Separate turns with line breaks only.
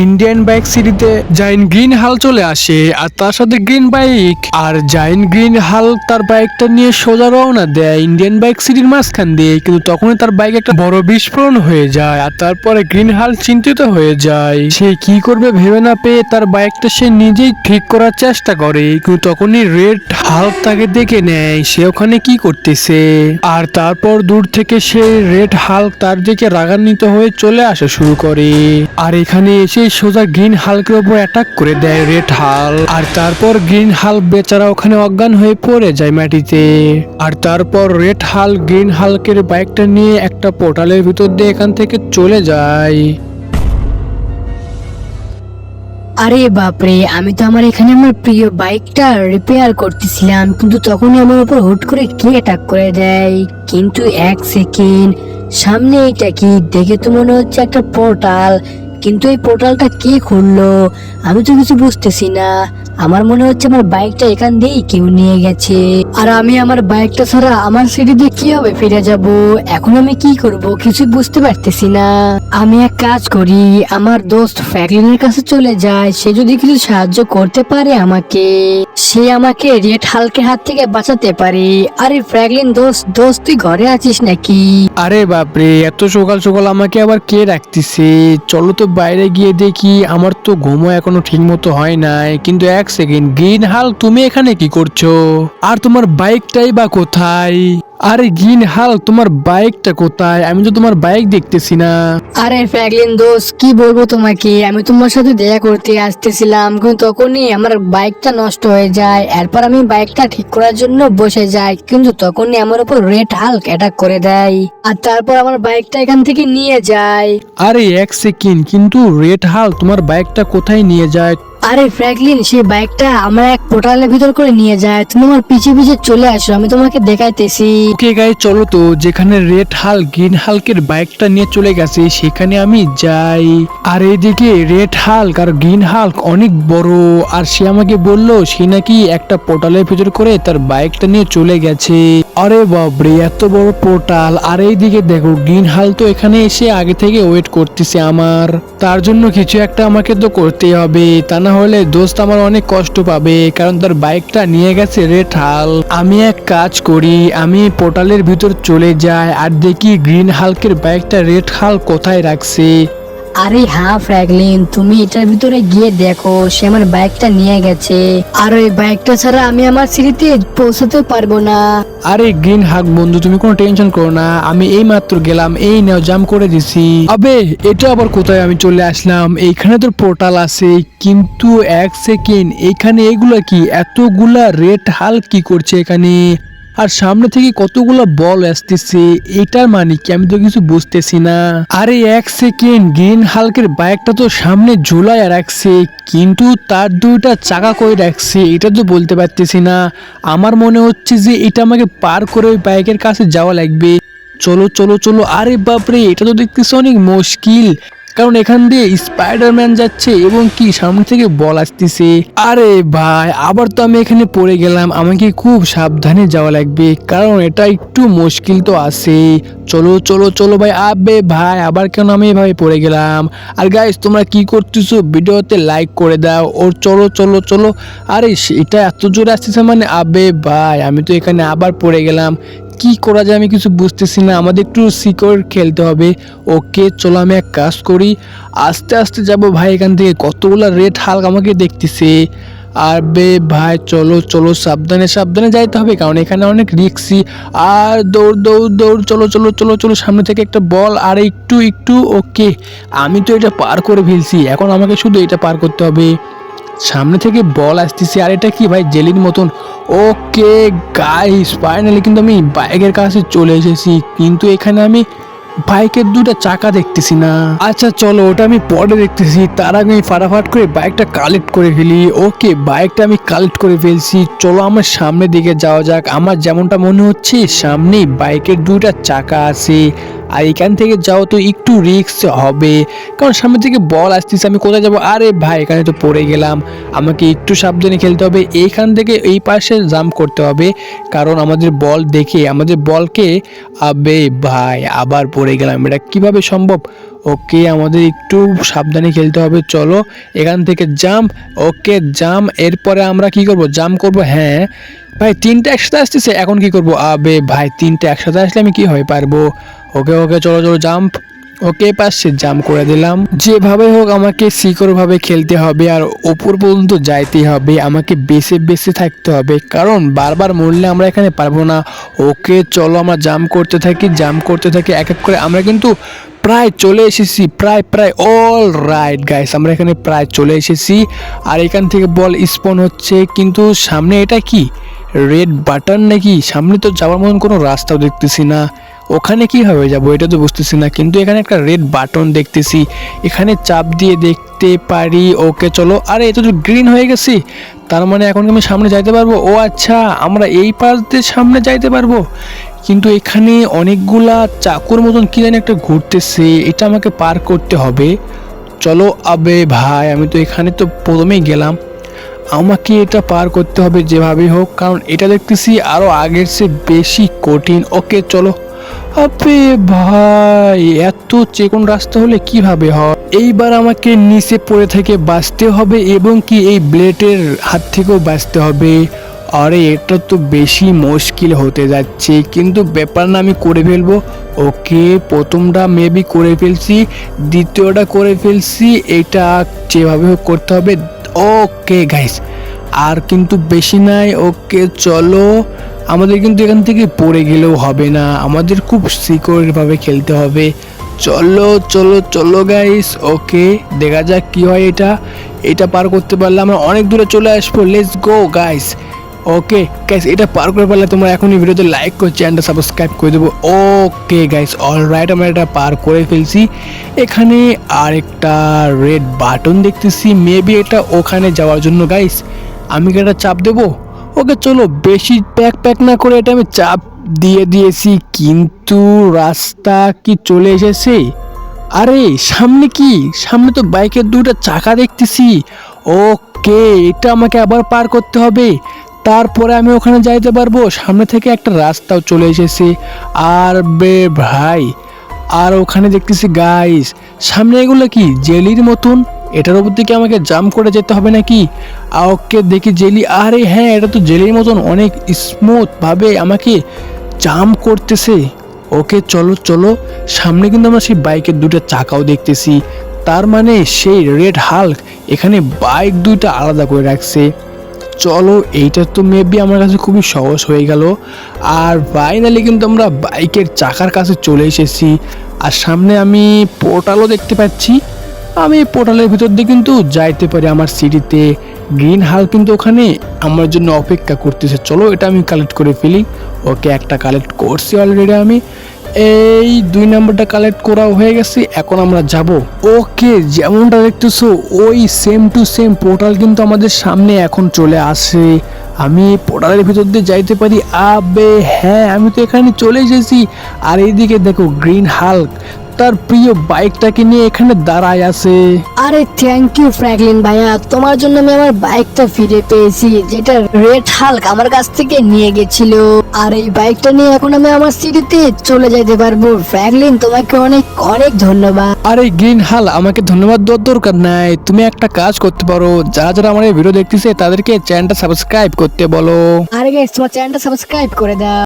Indian bike সিরিতে Zane green Hall চলে আসে, আর তার সাথে গ্রিন বাইক আর জাইন গ্রিন হাল তার বাইকটা নিয়ে সোজা রওনা দেয় ইন্ডিয়ান বাইক সিরির মাঝখান দিয়ে, কিন্তু তখনই তার বাইক একটা বড় বিস্ফোরণ হয়ে যায়, আর তারপরে গ্রিন হাল চিন্তিত হয়ে যায়। সে কি করবে ভেবে না পেয়ে তার বাইকটা সে নিজেই ঠিক করার চেষ্টা করে, কিন্তু তখনই রেড হাল তাকে দেখে নেয়, সে ওখানে কি করতেছে? আর তারপর দূর থেকে সে রেড হাল তার দিকে রাগান্বিত হয়ে চলে আসা শুরু করে। আর এখানে এসে সোজা গ্রিন হালকের উপর অ্যাটাক করে দেয় রেড হাল। আর তারপর গ্রিন হাল বেচারা ওখানে অজ্ঞান হয়ে পড়ে যায় মাটিতে। আর তারপর রেড হাল গ্রিন হালকের বাইকটা নিয়ে একটা পোর্টালের ভিতর দিয়ে এখান থেকে চলে যায়।
আরে বাপরে, আমি তো আমার এখানে আমার প্রিয় বাইকটা রিপেয়ার করতেছিলাম, কিন্তু তখনই আমার উপর হুট করে কে অ্যাটাক করে দেয়? কিন্তু এক সেকেন্ড সামনে এটা কি? দেখে তো মনে হচ্ছে একটা পোর্টাল কিন্তু এই পোর্টালটা কে খুললো? আমি তো কিছু বুঝতেছি না। আমার মনে হচ্ছে আমার বাইকটা এখান দিয়েই কেউ নিয়ে গেছে। আর আমি আমার বাইকটা ছাড়া আমার সিটি দিয়ে কীভাবে ফিরে যাব। এখন আমি কি করব? কিছু বুঝতে পারতেছি না। আমি এক কাজ করি, আমার দোস্ত ফ্র্যাঙ্কলিনের কাছে চলে যায়। সে যদি কিছু সাহায্য করতে পারে আমাকে, সে আমাকে রেড হালকের হাত থেকে বাঁচাতে পারে। আরে ফ্র্যাঙ্কলিন দোস্ত দোস্ত, তুই ঘরে আছিস নাকি?
আরে বাপরে, এত সকাল সকাল আমাকে আবার কে রাখতেছে চলো তো বাইরে গিয়ে দেখি, আমার তো ঘুমও এখনও ঠিক মতো হয় নাই। কিন্তু এক সেকেন্ড গ্রিন হাল তুমি এখানে কি করছ? আর তোমার বাইকটাই বা কোথায়? আরে গ্রিন হাল তোমার বাইকটা কোথায়? আমি তো তোমার বাইক দেখতেছি না।
আরে ফ্র্যাঙ্কলিন দোস্ত কি বলব তোমাকে? আমি তোমার সাথে দেখা করতে আসতেছিলাম কিন্তু তখনই আমার বাইকটা নষ্ট হয়ে যায়। এরপর আমি বাইকটা ঠিক করার জন্য বসে যাই কিন্তু তখনই আমার উপর রেড হাল্ক অ্যাটাক করে দেয়। আর তারপর আমার বাইকটা এখান থেকে নিয়ে যায়।
আরে এক সেকেন্ড কিন্তু রেড হাল তোমার বাইকটা কোথায় নিয়ে যায়?
আরে ফ্র্যাঙ্কলিন, সেই বাইকটা আমার এক পোর্টালের ভিতর করে নিয়ে যায়। তুমি আমার পিছে পিছে চলে আসো, আমি তোমাকে দেখাইতেছি।
ওকে গাই চলো তো, যেখানে রেড হাল, গ্রিন হালকের বাইকটা নিয়ে চলে গেছে, সেখানে আমি যাই। আর এইদিকে রেড হাল্ক আর গ্রিন হাল্ক অনেক বড়, আর সে আমাকে বলল, সে নাকি একটা পোর্টালের ভিতর করে তার বাইকটা নিয়ে চলে গেছে। আরে বাবরে এত বড় পোর্টাল। আর এইদিকে দেখো, গ্রিন হাল তো এখানে এসে আগে থেকে ওয়েট করতেছে আমার। তার জন্য কিছু একটা আমাকে তো করতেই হবে, তা না হলে দোস্ত আমার অনেক কষ্ট পাবে, কারণ তার বাইকটা নিয়ে গেছে রে ঠাল। আমি এক কাজ করি, আমি পোর্টালের ভিতর চলে যাই আর দেখি গ্রিন হালকের বাইকটা রেড হাল কোথায় রাখছে।
আরে হ্যাঁ ফ্র্যাঙ্কলিন, তুমি এটার ভিতরে গিয়ে দেখো, সে আমার বাইকটা নিয়ে গেছে। আর ওই বাইকটা ছাড়া আমি আমার সিটিতে পৌঁছাতে পারব না।
আরে গ্রিন হাক বন্ধু, তুমি কোনো টেনশন করো না। আমি এই মাত্র গেলাম, এই নাও জাম করে দিছি। আবে, এটা আবার কোথায়? আমি চলে আসলাম। এইখানে তোর পোর্টাল আছে, কিন্তু এক সেকেন্ড এইখানে এগুলা কি? এতগুলা রেড হাল কি করছে এখানে? আর সামনে থেকে কতগুলো বল আসতেছে, এটার মানে কি আমি তো কিছু বুঝতেছি না। আরে এক সেকেন্ড, গ্রিন হালকের বাইকটা তো সামনে ঝুলায় রাখছে, কিন্তু তার দুইটা চাকা কই রাখছে, এটা তো বলতে পারতেছি না। আমার মনে হচ্ছে যে এটা আমাকে পার করে ওই বাইকের কাছে যাওয়া লাগবে। চলো চলো চলো, আরে বাপরে, এটা তো দেখতেছি অনেক মুশকিল। কারণ এখান দিয়ে স্পাইডারম্যান যাচ্ছে এবং কি সামনে থেকে বল আসতেছে। আরে ভাই, আবার তো আমি এখানে পড়ে গেলাম, আমাকে খুব সাবধানে যাওয়া লাগবে, কারণ এটা একটু মুশকিল তো আছে। চলো চলো চলো ভাই, আবে ভাই, আবার কেন আমি এভাবে পড়ে গেলাম? আর গাইস তোমরা কি করতেছো? ভিডিওতে লাইক করে দাও, ওর চলো চলো চলো। আরে এটা এত জোরে আসতেছে মানে আবে ভাই, আমি তো এখানে আবার পড়ে গেলাম। কি করা যায় আমি কিছু বুঝতেছি না। আমাদের একটু সিকিউর খেলতে হবে। ওকে, চলো আমি এক কাজ করি। আস্তে আস্তে যাব ভাই এখান থেকে। কতগুলো রেড হালক আমাকে দেখতেছে। আর বে ভাই, চলো চলো, সাবধানে সাবধানে যাইতে হবে, কারণ এখানে অনেক রিক্সি। আর দৌড় দৌড় দৌড়, চলো চলো চলো চলো, সামনে থেকে একটা বল। আর একটু একটু, ওকে। আমি তো এটা পার করে ফেলছি। এখন আমাকে শুধু এটা পার করতে হবে। সামনে থেকে বল আসতেছে। আর এটা কি ভাই, জেলির মতন? ওকে গাইস ফাইনালি কিন্তু আমি বাইকের কাছে চলে এসেছি। কিন্তু এখানে আমি বাইকের দুটো চাকা দেখতেছি না। আচ্ছা চলো, ওটা আমি পরে দেখতেছি। তার আগে আমি ফাটাফাট করে বাইকটা কালেক্ট করে ফেলি। ওকে, বাইকটা আমি কালেক্ট করে ফেলছি। চলো, আমার সামনের দিকে যাওয়া যাক। আমার যেমনটা মনে হচ্ছে, সামনেই বাইকের দুটা চাকা আছে। আর এখান থেকে যাও তো একটু রিস্ক হবে। কারণ সামনে থেকে বল আসতেছে, আমি কোথায় যাব? আরে ভাই, এখানে তো পড়ে গেলাম। আমাকে একটু সাবধানে খেলতে হবে। এইখান থেকে এই পাশে জাম্প করতে হবে। কারণ আমাদের বল দেখে, আমাদের বলকে আবে ভাই, আবার পড়ে গেলাম। এটা কীভাবে সম্ভব? ওকে, আমাদের একটু সাবধানে খেলতে হবে। চলো, এখান থেকে জাম্প ওকে জাম্প এরপরে আমরা কি করব? জাম্প করব হ্যাঁ। ভাই, তিনটা একসাথে আসতেছে, এখন কি করব? আবে ভাই, তিনটা একসাথে আসলে আমি কি হয়ে পারব? ওকে ওকে, চলো চলো জাম্প ওকে, পাশে জাম্প করে দিলাম। যেভাবে হোক আমাকে ভাবে খেলতে হবে আর ওপর পর্যন্ত যাইতে হবে। আমাকে বেছে বেছে থাকতে হবে। কারণ বারবার মরলে আমরা এখানে পারব না। ওকে, চলো, আমরা জাম্প করতে থাকি জাম্প করতে থাকি। এক এক করে আমরা কিন্তু প্রায় চলে এসেছি, প্রায় প্রায়। অল রাইট গাইস আমরা এখানে প্রায় চলে এসেছি। আর এখান থেকে বল স্পন হচ্ছে। কিন্তু সামনে এটা কি? রেড বাটন নাকি? সামনে তো যাওয়ার মতন কোনো রাস্তাও দেখতেছি না। ওখানে কীভাবে যাব এটা তো বুঝতেছি না, কিন্তু এখানে একটা রেড বাটন দেখতেছি। এখানে চাপ দিয়ে দেখতে পারি ওকে চলো। আরে এটা তো গ্রিন হয়ে গেছি। তার মানে এখন আমি সামনে যাইতে পারব? ও আচ্ছা আমরা এই পাশ দিয়ে সামনে যাইতে পারব। কিন্তু এখানে অনেকগুলা চাকুর মতন কি জানি একটা ঘুরতেছে, এটা আমাকে পার করতে হবে। চলো, আবে ভাই, আমি তো এখানে তো প্রথমেই গেলাম। আমাকে এটা পার করতে হবে যেভাবেই হোক, কারণ এটা দেখতেছি আরও আগের চেয়ে বেশি কঠিন। ওকে চলো। আবে ভাই, এত চেকন রাস্তা হলে কীভাবে হয়? এইবার আমাকে নিচে পড়ে থেকে বাঁচতে হবে এবং কি এই ব্লেডের হাত থেকেও বাঁচতে হবে? আরে, এটা তো বেশি মুশকিল হতে যাচ্ছে, কিন্তু ব্যাপার না, আমি করে ফেলব। ওকে, প্রথমটা মেবি করে ফেলছি, দ্বিতীয়টা করে ফেলছি, এটা যেভাবে হোক করতে হবে। ওকে গাইস আর কিন্তু বেশি নাই, ওকে, চলো। আমাদের কিন্তু এখান থেকে পড়ে গেলেও হবে না। আমাদের খুব সিকিউরভাবে খেলতে হবে। চলো চলো চলো গাইস ওকে দেখা যাক কি হয় এটা। এটা পার করতে পারলে আমরা অনেক দূরে চলে আসব। Let's go guys okay guys এটা পার করে পারলে তোমরা এখনই ভিডিওতে লাইক করে চ্যানেলটা সাবস্ক্রাইব করে দেবো। ওকে গাইস অল রাইট আমরা এটা পার করে ফেলছি। এখানে আরেকটা রেড বাটন দেখতেছি। মেবি এটা ওখানে যাওয়ার জন্য গাইস আমি কি একটা চাপ দেবো? ওকে, চলো বেশি প্যাক প্যাক না করে এটা আমি চাপ দিয়ে দিয়েছি, কিন্তু রাস্তা কি চলে এসেছে? আরে, সামনে কি? সামনে তো বাইকের দুটো চাকা দেখতেছি। ওকে, এটা আমাকে আবার পার করতে হবে। তারপরে আমি ওখানে যাইতে পারব। সামনে থেকে একটা রাস্তাও চলে এসেছে। আর বে ভাই, আর ওখানে দেখতেছি গাইস সামনে এগুলো কি? জেলির মতন? এটার উপর থেকে আমাকে জাম্প করে যেতে হবে নাকি? ওকে দেখি জেলি। আরে হ্যাঁ এটা তো জেলির মতন অনেক স্মুথ ভাবে আমাকে জাম্প করতেছে। ওকে, চলো চলো। সামনে কিন্তু আমরা সেই বাইকের দুটো চাকাও দেখতেছি। তার মানে সেই রেড হাল্ক এখানে বাইক দুইটা আলাদা করে রাখছে। চলো, এইটা তো মেবি আমার কাছে খুবই সহজ হয়ে গেল। আর ফাইনালি কিন্তু আমরা বাইকের চাকার কাছে চলে এসেছি। আর সামনে আমি পোর্টালও দেখতে পাচ্ছি। আমি পোর্টালের ভিতর দিয়ে কিন্তু যাইতে পারি আমার সিটিতে গ্রিন হাল কিন্তু ওখানে আমার জন্য অপেক্ষা করতেছে। চলো এটা আমি কালেক্ট করে ফেলি। ওকে, একটা কালেক্ট করছি অলরেডি আমি। এই দুই নাম্বারটা কালেক্ট করা হয়ে গেছে। এখন আমরা যাব। ওকে, যেমনটা দেখতেছো, ওই সেম টু সেম পোর্টাল কিন্তু আমাদের সামনে এখন চলে আসে। আমি পোর্টালের ভিতর দিয়ে যাইতে পারি। আবে হ্যাঁ আমি তো এখানে চলে এসেছি। আর এইদিকে দেখো গ্রিন হাল্ক তার প্রিয় বাইকটাকে নিয়ে এখানে দাঁড়ায় আছে।
আরে থ্যাংক ইউ ফ্র্যাঙ্কলিন ভাইয়া। তোমার জন্য আমি আমার বাইকটা ফিরে পেয়েছি যেটা রেড হাল্ক আমার কাছ থেকে নিয়ে গেছিল। আর এই বাইকটা নিয়ে এখন আমি আমার সিটিতে চলে যেতে পারব। ফ্র্যাঙ্কলিন তোমাকে অনেক অনেক ধন্যবাদ।
আরে গ্রিন হাল আমাকে ধন্যবাদ দেওয়ার দরকার নাই। তুমি একটা কাজ করতে পারো। যারা যারা আমার এই ভিডিও দেখতেছে তাদেরকে চ্যানেলটা সাবস্ক্রাইব করতে বলো।
আরে গাইস তোমার চ্যানেলটা সাবস্ক্রাইব করে দাও।